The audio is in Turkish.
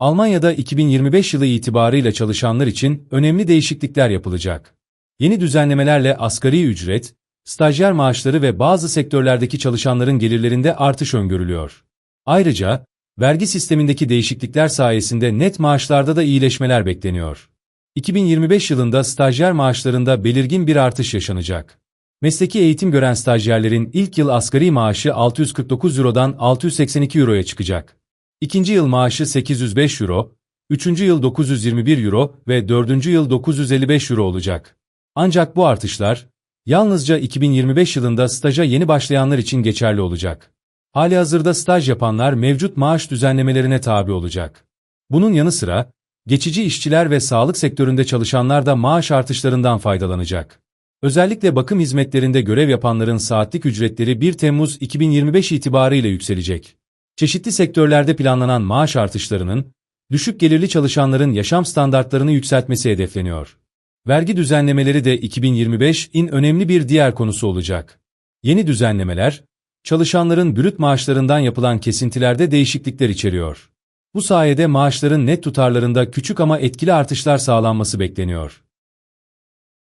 Almanya'da 2025 yılı itibarıyla çalışanlar için önemli değişiklikler yapılacak. Yeni düzenlemelerle asgari ücret, stajyer maaşları ve bazı sektörlerdeki çalışanların gelirlerinde artış öngörülüyor. Ayrıca, vergi sistemindeki değişiklikler sayesinde net maaşlarda da iyileşmeler bekleniyor. 2025 yılında stajyer maaşlarında belirgin bir artış yaşanacak. Mesleki eğitim gören stajyerlerin ilk yıl asgari maaşı 649 Euro'dan 682 Euro'ya çıkacak. İkinci yıl maaşı 805 Euro, üçüncü yıl 921 Euro ve dördüncü yıl 955 Euro olacak. Ancak bu artışlar, yalnızca 2025 yılında staja yeni başlayanlar için geçerli olacak. Halihazırda staj yapanlar mevcut maaş düzenlemelerine tabi olacak. Bunun yanı sıra, geçici işçiler ve sağlık sektöründe çalışanlar da maaş artışlarından faydalanacak. Özellikle bakım hizmetlerinde görev yapanların saatlik ücretleri 1 Temmuz 2025 itibarıyla yükselecek. Çeşitli sektörlerde planlanan maaş artışlarının, düşük gelirli çalışanların yaşam standartlarını yükseltmesi hedefleniyor. Vergi düzenlemeleri de 2025'in önemli bir diğer konusu olacak. Yeni düzenlemeler, çalışanların brüt maaşlarından yapılan kesintilerde değişiklikler içeriyor. Bu sayede maaşların net tutarlarında küçük ama etkili artışlar sağlanması bekleniyor.